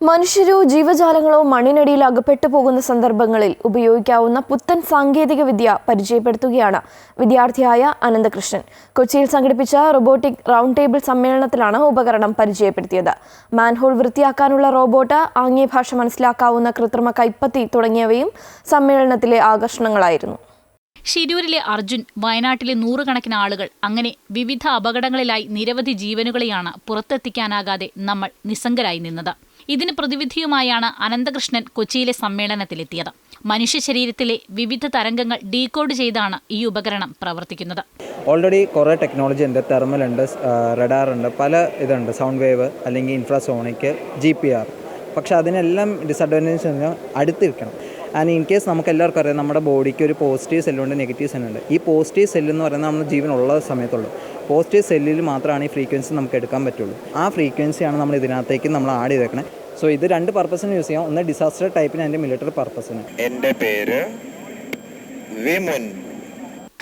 മനുഷ്യരോ ജീവജാലങ്ങളോ മണ്ണിനടിയിൽ അകപ്പെട്ടു പോകുന്ന സന്ദർഭങ്ങളിൽ ഉപയോഗിക്കാവുന്ന പുത്തൻ സാങ്കേതിക വിദ്യ പരിചയപ്പെടുത്തുകയാണ് വിദ്യാർത്ഥിയായ അനന്തകൃഷ്ണൻ. കൊച്ചിയിൽ സംഘടിപ്പിച്ച റോബോട്ടിക് റൗണ്ട് ടേബിൾ സമ്മേളനത്തിലാണ് ഉപകരണം പരിചയപ്പെടുത്തിയത്. മാൻഹോൾ വൃത്തിയാക്കാനുള്ള റോബോട്ട് ആംഗ്യ ഭാഷ മനസ്സിലാക്കാവുന്ന കൃത്രിമ കൈപ്പത്തി തുടങ്ങിയവയും സമ്മേളനത്തിലെ ആകർഷണങ്ങളായിരുന്നു. ഷിരൂരിലെ അർജുൻ വയനാട്ടിലെ നൂറുകണക്കിന് ആളുകൾ അങ്ങനെ വിവിധ അപകടങ്ങളിലായി നിരവധി ജീവനുകളെയാണ് പുറത്തെത്തിക്കാനാകാതെ നമ്മൾ നിസ്സംഗരായി നിന്നത്. ഇതിന് പ്രതിവിധിയുമായാണ് അനന്തകൃഷ്ണൻ കൊച്ചിയിലെ സമ്മേളനത്തിലെത്തിയത്. മനുഷ്യ ശരീരത്തിലെ വിവിധ തരംഗങ്ങൾ ഡീകോഡ് ചെയ്താണ് ഈ ഉപകരണം പ്രവർത്തിക്കുന്നത്. ഓൾറെഡി കുറേ ടെക്നോളജി ഉണ്ട്. തെർമൽ ഉണ്ട് റഡാർ ഉണ്ട്. പല ഇതുണ്ട്. സൗണ്ട് വേവ് അല്ലെങ്കിൽ ഇൻഫ്രാസോണിക് ജി പി ആർ പക്ഷേ അതിനെല്ലാം ഡിസഡ്വാന്റേജ് പറഞ്ഞാൽ അടുത്തിരിക്കണം. ആൻഡ് ഇൻ കേസ് നമുക്ക് എല്ലാവർക്കും അറിയാം നമ്മുടെ ബോഡിക്ക് ഒരു പോസിറ്റീവ് സെല്ലുണ്ട് നെഗറ്റീവ് സെല്ലുണ്ട് ഈ പോസിറ്റീവ് സെല്ലെന്ന് പറയുന്നത് നമ്മുടെ ജീവനുള്ള സമയത്തുള്ളൂ. പോസിറ്റീവ് സെല്ലിൽ മാത്രമാണ് ഈ ഫ്രീക്വൻസി നമുക്ക് എടുക്കാൻ പറ്റുള്ളൂ. ആ ഫ്രീക്വൻസിയാണ് നമ്മൾ ഇതിനകത്തേക്ക് നമ്മൾ ആഡ് ചെയ്തേക്കണേ. സോ ഇത് രണ്ട് പർപ്പസിന് യൂസ് ചെയ്യാം. ഒന്ന് ഡിസാസ്റ്റർ ടൈപ്പിന് അതിന്റെ മിലിറ്ററി പർപ്പസിന്. എന്റെ പേര് വിമുൻ.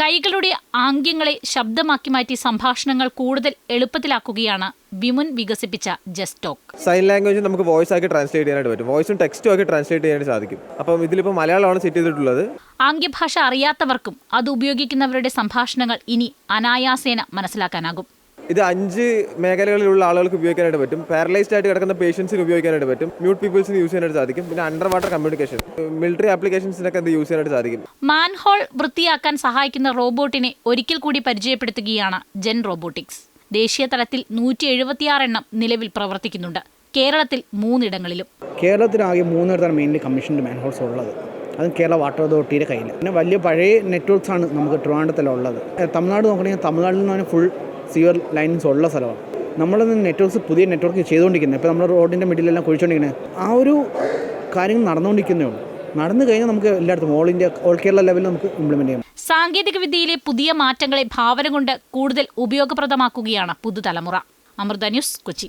കൈകളുടെ ആംഗ്യങ്ങളെ ശബ്ദമാക്കി മാറ്റി സംഭാഷണങ്ങൾ കൂടുതൽ എളുപ്പത്തിലാക്കുകയാണ് വിമുൻ വികസിപ്പിച്ച ജസ്റ്റോക്ക് സൈൻ ലാംഗ്വേജ് നമുക്ക് വോയിസ് ആക്കി ട്രാൻസ്ലേറ്റ് ചെയ്യാനായിട്ട് പറ്റും. വോയിസും ടെക്സ്റ്റും ആക്കി ട്രാൻസ്ലേറ്റ് ചെയ്യാനായിട്ട് സാധിക്കും. അപ്പം ഇതിലിപ്പോൾ മലയാളമാണ് സെറ്റ് ചെയ്തിട്ടുള്ളത്. ആംഗ്യഭാഷ അറിയാത്തവർക്കും അത് ഉപയോഗിക്കുന്നവരുടെ സംഭാഷണങ്ങൾ ഇനി അനായാസേന മനസ്സിലാക്കാനാകും. ഇത് അഞ്ച് മേഖലകളിലുള്ള ആളുകൾക്ക് ഉപയോഗിക്കാനായിട്ട് പറ്റും. പാരലൈസ്ഡ് ആയിട്ട് കിടക്കുന്ന പേഷ്യൻസിന് ഉപയോഗിക്കാനായിട്ട് പറ്റും. മ്യൂട്ട് പീപ്പിൾസിന് യൂസ് ചെയ്യാനായിട്ട് സാധിക്കും. പിന്നെ അണ്ടർ വാട്ടർ കമ്മ്യൂണിക്കേഷൻ മിലിറ്ററി ആപ്ലിക്കേഷൻസിനൊക്കെ ഇത് യൂസ് ചെയ്യാനായിട്ട് സാധിക്കും. മാൻഹോൾ വൃത്തിയാക്കാൻ സഹായിക്കുന്ന റോബോട്ടിനെ ഒരിക്കൽ കൂടി പരിചയപ്പെടുത്തുകയാണ് ജെൻ റോബോട്ടിക്സ് ദേശീയ തലത്തിൽ നൂറ്റി എഴുപത്തിയാറ് എണ്ണം നിലവിൽ പ്രവർത്തിക്കുന്നുണ്ട്. കേരളത്തിൽ മൂന്നിടങ്ങളിലും. കേരളത്തിലാകെ മൂന്നിടത്താണ് മെയിൻലി കമ്മീഷൻഡ് മാൻഹോൾസ് ഉള്ളത്. അതും കേരള വാട്ടർ അതോറിറ്റിയുടെ കയ്യിൽ പിന്നെ വലിയ പഴയ നെറ്റ്വർക്ക്സ് ആണ് നമുക്ക് ട്രിവാൻഡത്തിലുള്ളത് ഏഹ് തമിഴ്നാട് നോക്കണമെങ്കിൽ തമിഴ്നാട്ടിൽ നിന്ന് ഫുൾ സിവർ ലൈൻസ് ഉള്ള സ്ഥലമാണ്. നമ്മൾ നെറ്റ്വർക്ക്സ് പുതിയ നെറ്റ്വർക്ക് ചെയ്തുകൊണ്ടിരിക്കുന്നത്. ഇപ്പോൾ നമ്മൾ റോഡിന്റെ മിഡിലെല്ലാം കുഴിച്ചുകൊണ്ടിരിക്കുന്നത് ആ ഒരു കാര്യങ്ങൾ നടന്നുകൊണ്ടിരിക്കുന്നേ ഉള്ളൂ. നടന്നു കഴിഞ്ഞാൽ നമുക്ക് എല്ലായിടത്തും ഓൾ ഇന്ത്യ ഓൾ കേരള ലെവലിൽ നമുക്ക് ഇംപ്ലിമെന്റ് ചെയ്യാം. സാങ്കേതിക വിദ്യയിലെ പുതിയ മാറ്റങ്ങളെ ഭാവന കൊണ്ട് കൂടുതൽ ഉപയോഗപ്രദമാക്കുകയാണ് പുതുതലമുറ. അമൃത ന്യൂസ് കൊച്ചി.